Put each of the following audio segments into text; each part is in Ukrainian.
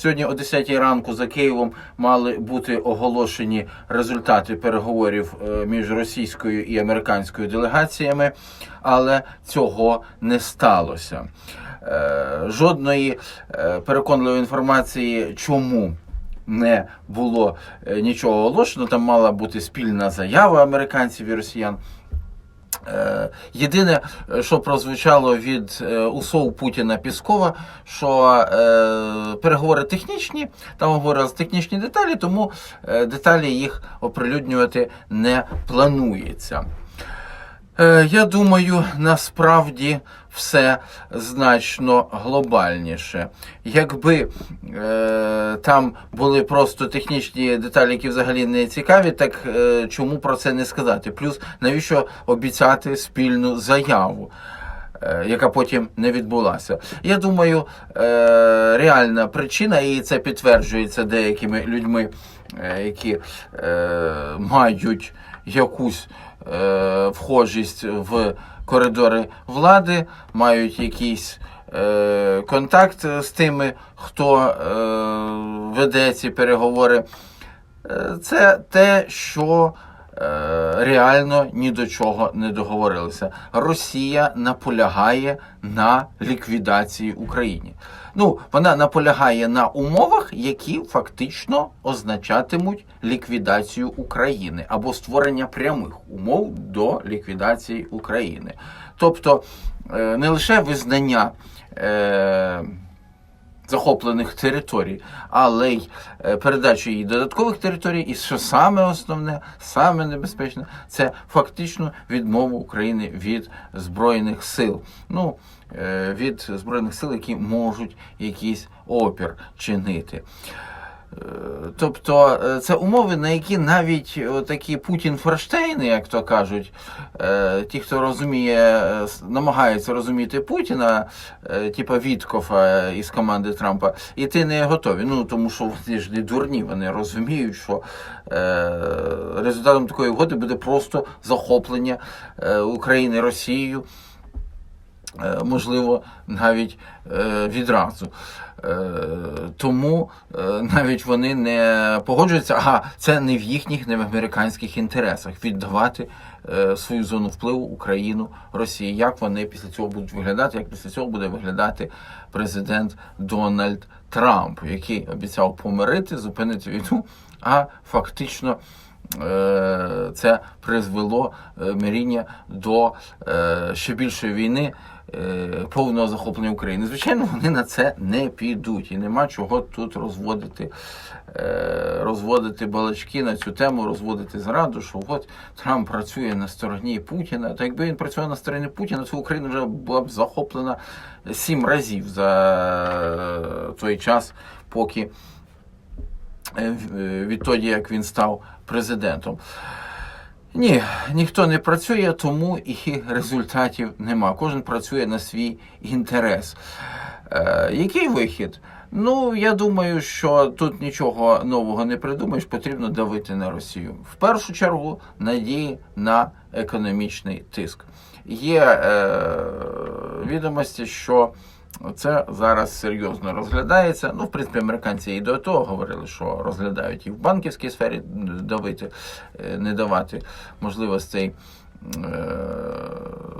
Сьогодні о 10 ранку за Києвом мали бути оголошені результати переговорів е, між російською і американською делегаціями, але цього не сталося. Е, Жодної е, переконливої інформації, чому не було нічого оголошено. Там мала бути спільна заява американців і росіян. Е, Єдине, е, що прозвучало від усов Путіна Піскова, що е, переговори технічні, там говорились технічні деталі, тому е, деталі їх оприлюднювати не планується. Е, Я думаю, насправді все значно глобальніше. Якби е, там були просто технічні деталі, які взагалі не цікаві, так е, чому про це не сказати? Плюс навіщо обіцяти спільну заяву? е, Яка потім не відбулася. Я думаю, е, реальна причина, і це підтверджується деякими людьми, які мають якусь е, вхожість в коридори влади, мають якийсь е, контакт з тими, хто е, веде ці переговори. Е, Це те, що реально ні до чого не договорилися. Росія наполягає на ліквідації України. Ну, вона наполягає на умовах, які фактично означатимуть ліквідацію України або створення прямих умов до ліквідації України. Тобто е, не лише визнання. Е, захоплених територій, але й е, передачу їй додаткових територій, і що саме основне, саме небезпечне, це фактично відмову України від збройних сил. Ну, е, від збройних сил, які можуть якийсь опір чинити. Тобто е, це умови, на які навіть е, такі Путін Ферштейни, як то кажуть, е, ті, хто розуміє, намагаються розуміти Путіна, типа Віткофа із команди Трампа, і ти не готові. Ну тому що вони ж не дурні, вони розуміють, що результатом такої угоди буде просто захоплення України Росією. Е, можливо, навіть е, відразу. Е, Тому навіть вони не погоджуються, ага, це не в їхніх, не в американських інтересах віддавати свою зону впливу Україну Росії. Як вони після цього будуть виглядати? Як після цього буде виглядати президент Дональд Трамп, який обіцяв помирити, зупинити війну, а фактично. Е, Це призвело е, миріння до е, ще більшої війни, повного захоплення України. Звичайно, вони на це не підуть, і нема чого тут розводити, розводити балачки на цю тему, розводити зраду, що от Трамп працює на стороні Путіна. То якби він працював на стороні Путіна, то Україна вже була б захоплена сім разів за той час, поки відтоді, як він став президентом. Ні, ніхто не працює, тому і результатів нема. Кожен працює на свій інтерес. Е, який вихід? Ну, я думаю, що тут нічого нового не придумаєш, потрібно давити на Росію. В першу чергу надії на економічний тиск. Є е, відомості, що це зараз серйозно розглядається. Ну, в принципі, американці і до того говорили, що розглядають і в банківській сфері давити, е, не давати можливостей е,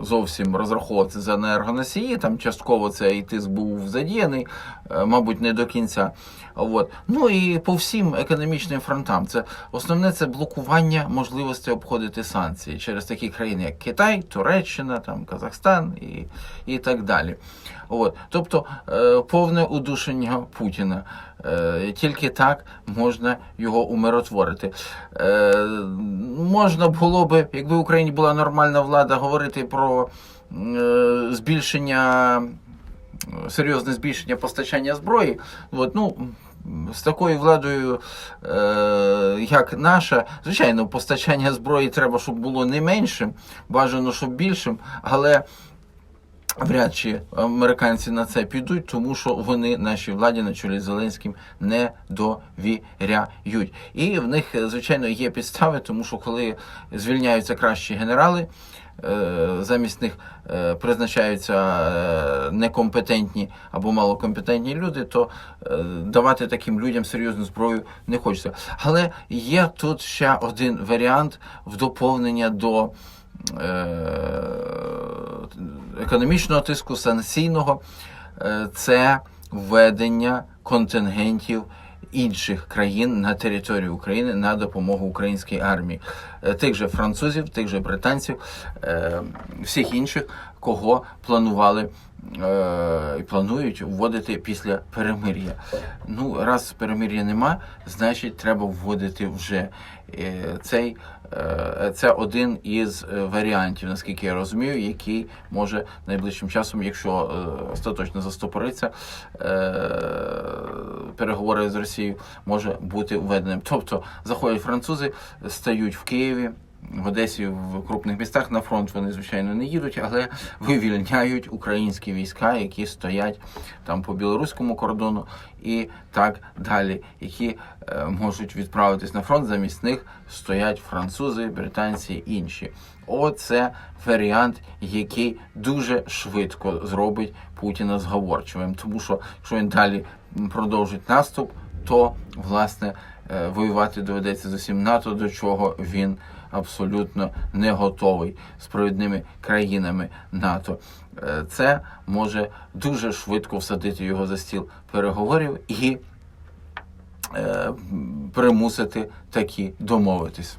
зовсім розраховуватися за енергоносії. Там частково цей тиск був задіяний, е, мабуть, не до кінця. От. Ну і по всім економічним фронтам. Це основне це блокування можливості обходити санкції через такі країни, як Китай, Туреччина, там, Казахстан і, і так далі. От. Тобто е, повне удушення Путіна. Е, Тільки так можна його умиротворити. Е, Можна було би, якби в Україні була нормальна влада, говорити про е, збільшення, серйозне збільшення постачання зброї. От, ну, з такою владою, як наша, звичайно, постачання зброї треба, щоб було не меншим, бажано, щоб більшим, але Вряд чи американці на це підуть, тому що вони нашій владі на чолі Зеленським не довіряють. І в них, звичайно, є підстави, тому що коли звільняються кращі генерали, е, замість них е, призначаються е, некомпетентні або малокомпетентні люди, то давати таким людям серйозну зброю не хочеться. Але є тут ще один варіант в доповнення до економічного тиску, санкційного, е, це введення контингентів інших країн на територію України на допомогу українській армії, Е, тих же французів, тих же британців, е, всіх інших, кого планували е, і планують вводити після перемир'я. Ну, раз перемир'я нема, значить треба вводити вже е, цей. е, Це один із варіантів, наскільки я розумію, який може найближчим часом, якщо остаточно застопориться, переговори з Росією, може бути введеним. Тобто заходять французи, стають в Києві. В Одесі в крупних містах на фронт вони звичайно не їдуть, але вивільняють українські війська, які стоять там по білоруському кордону і так далі, які е, можуть відправитись на фронт. Замість них стоять французи, британці інші. Оце варіант, який дуже швидко зробить Путіна зговорчивим, тому що якщо він далі продовжить наступ, то власне е, воювати доведеться з усім НАТО, до чого він абсолютно не готовий з провідними країнами НАТО. Е, Це може дуже швидко всадити його за стіл переговорів і е, примусити такі домовитись.